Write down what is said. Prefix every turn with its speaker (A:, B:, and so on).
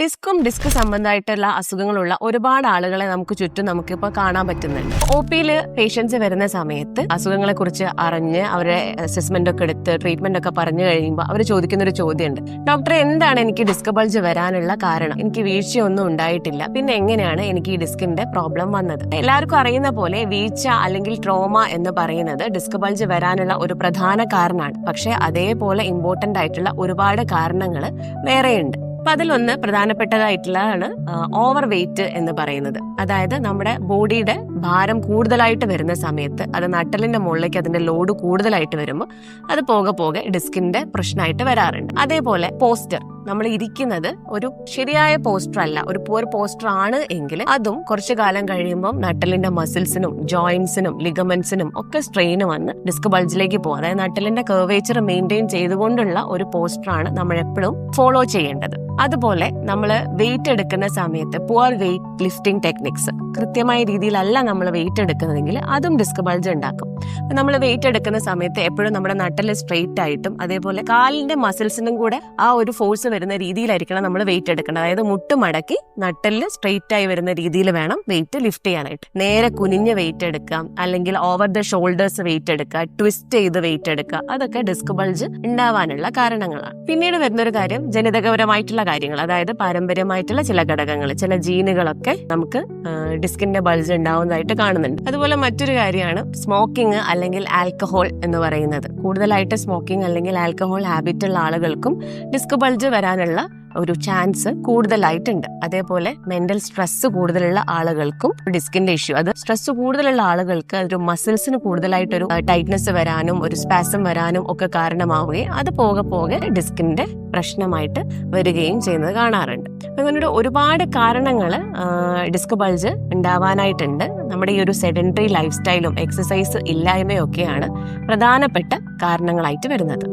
A: ഡിസ്കും disk സംബന്ധമായിട്ടുള്ള അസുഖങ്ങളുള്ള ഒരുപാട് ആളുകളെ നമുക്ക് ചുറ്റും നമുക്കിപ്പോൾ കാണാൻ പറ്റുന്നുണ്ട്. ഒ പിയിൽ പേഷ്യൻസ് വരുന്ന സമയത്ത് അസുഖങ്ങളെ കുറിച്ച് അറിഞ്ഞ് അവരെ അസസ്മെന്റ് ഒക്കെ എടുത്ത് ട്രീറ്റ്മെന്റ് ഒക്കെ പറഞ്ഞു കഴിയുമ്പോൾ അവർ ചോദിക്കുന്ന ഒരു ചോദ്യമുണ്ട്. ഡോക്ടർ എന്താണ് എനിക്ക് ഡിസ്ക് ബൾജ് വരാനുള്ള കാരണം? എനിക്ക് വീഴ്ചയൊന്നും ഉണ്ടായിട്ടില്ല. പിന്നെ എങ്ങനെയാണ് എനിക്ക് ഈ ഡിസ്കിന്റെ പ്രോബ്ലം വന്നത്? എല്ലാവർക്കും അറിയുന്ന പോലെ വീഴ്ച അല്ലെങ്കിൽ ട്രോമ എന്ന് പറയുന്നത് ഡിസ്ക് ബൾജ് വരാനുള്ള ഒരു പ്രധാന കാരണമാണ്. പക്ഷെ അതേപോലെ ഇമ്പോർട്ടന്റ് ആയിട്ടുള്ള ഒരുപാട് കാരണങ്ങൾ വേറെയുണ്ട്. അപ്പൊ അതിലൊന്ന് പ്രധാനപ്പെട്ടതായിട്ടുള്ളതാണ് ഓവർ വെയിറ്റ് എന്ന് പറയുന്നത്. അതായത് നമ്മുടെ ബോഡിയുടെ ഭാരം കൂടുതലായിട്ട് വരുന്ന സമയത്ത് അത് നട്ടലിന്റെ മുകളിലേക്ക് അതിന്റെ ലോഡ് കൂടുതലായിട്ട് വരുമ്പോൾ അത് പോകെ പോകെ ഡിസ്കിന്റെ പ്രശ്നമായിട്ട് വരാറുണ്ട്. അതേപോലെ പോസ്റ്റർ നമ്മൾ ഇരിക്കുന്നത് ഒരു ശരിയായ പോസ്റ്റർ അല്ല. ഒരു പുവർ പോസ്റ്റർ ആണ് എങ്കിൽ അതും കുറച്ചു കാലം കഴിയുമ്പോൾ നട്ടലിന്റെ മസിൽസിനും ജോയിന്റ്സിനും ലിഗമെന്റ്സിനും ഒക്കെ സ്ട്രെയിൻ വന്ന് ഡിസ്ക് ബൾജിലേക്ക് പോകും. അതായത് നട്ടലിന്റെ കർവേച്ചർ മെയിന്റെയിൻ ചെയ്തുകൊണ്ടുള്ള ഒരു പോസ്റ്റർ ആണ് നമ്മൾ എപ്പോഴും ഫോളോ ചെയ്യേണ്ടത്. അതുപോലെ നമ്മൾ വെയിറ്റ് എടുക്കുന്ന സമയത്ത് പുവർ വെയിറ്റ് ലിഫ്റ്റിംഗ് ടെക്നിക്സ് കൃത്യമായ രീതിയിലല്ല നമ്മൾ വെയിറ്റ് എടുക്കുന്നതെങ്കിൽ അതും ഡിസ്ക് ബൾജ് ഉണ്ടാക്കും. നമ്മൾ വെയിറ്റ് എടുക്കുന്ന സമയത്ത് എപ്പോഴും നമ്മുടെ നട്ടൽ സ്ട്രെയിറ്റ് ആയിട്ടും അതേപോലെ കാലിന്റെ മസിൽസിനും കൂടെ ആ ഒരു ഫോഴ്സ് വരുന്ന രീതിയിലായിരിക്കണം നമ്മൾ വെയിറ്റ് എടുക്കേണ്ടത്. അതായത് മുട്ട് മടക്കി നട്ടലിൽ സ്ട്രെയിറ്റ് ആയി വരുന്ന രീതിയിൽ വേണം വെയിറ്റ് ലിഫ്റ്റ് ചെയ്യാനായിട്ട്. നേരെ കുനിഞ്ഞ് വെയിറ്റ് എടുക്കാം. അല്ലെങ്കിൽ ഓവർ ദ ഷോൾഡേഴ്സ് വെയിറ്റ് എടുക്കുക. ട്വിസ്റ്റ് ചെയ്ത് വെയിറ്റ് എടുക്കുക. അതൊക്കെ ഡിസ്ക് ബൾജ് ഉണ്ടാവാനുള്ള കാരണങ്ങളാണ്. പിന്നീട് വരുന്നൊരു കാര്യം ജനിതകപരമായിട്ടുള്ള കാര്യങ്ങൾ. അതായത് പാരമ്പര്യമായിട്ടുള്ള ചില ഘടകങ്ങൾ ചില ജീനുകളൊക്കെ നമുക്ക് ഡിസ്കിന്റെ ബൾജ് ഉണ്ടാവുന്നതായിട്ട് കാണുന്നുണ്ട്. അതുപോലെ മറ്റൊരു കാര്യമാണ് സ്മോക്കിംഗ് അല്ലെങ്കിൽ ആൽക്കഹോൾ എന്ന് പറയുന്നത്. കൂടുതലായിട്ട് സ്മോക്കിംഗ് അല്ലെങ്കിൽ ആൽക്കഹോൾ ഹാബിറ്റ് ഉള്ള ആളുകൾക്കും ഡിസ്ക് ബൾജ് വരാനുള്ള ഒരു ചാൻസ് കൂടുതലായിട്ടുണ്ട്. അതേപോലെ മെന്റൽ സ്ട്രെസ് കൂടുതലുള്ള ആളുകൾക്കും ഡിസ്കിന്റെ ഇഷ്യൂ അത് സ്ട്രെസ് കൂടുതലുള്ള ആളുകൾക്ക് ഒരു മസിൽസിന് കൂടുതലായിട്ടൊരു ടൈറ്റ്നസ് വരാനും ഒരു സ്പാസം വരാനും ഒക്കെ കാരണമാവുകയും അത് പോകെ പോകെ ഡിസ്കിന്റെ പ്രശ്നമായിട്ട് വരികയും ചെയ്യുന്നത് കാണാറുണ്ട്. അങ്ങനെ ഒരുപാട് കാരണങ്ങൾ ഡിസ്ക് ബൾജ് ഉണ്ടാവാനായിട്ടുണ്ട്. നമ്മുടെ ഈ ഒരു സെഡന്ററി ലൈഫ് സ്റ്റൈലും എക്സസൈസ് ഇല്ലായ്മയൊക്കെയാണ് പ്രധാനപ്പെട്ട കാരണങ്ങളായിട്ട് വരുന്നത്.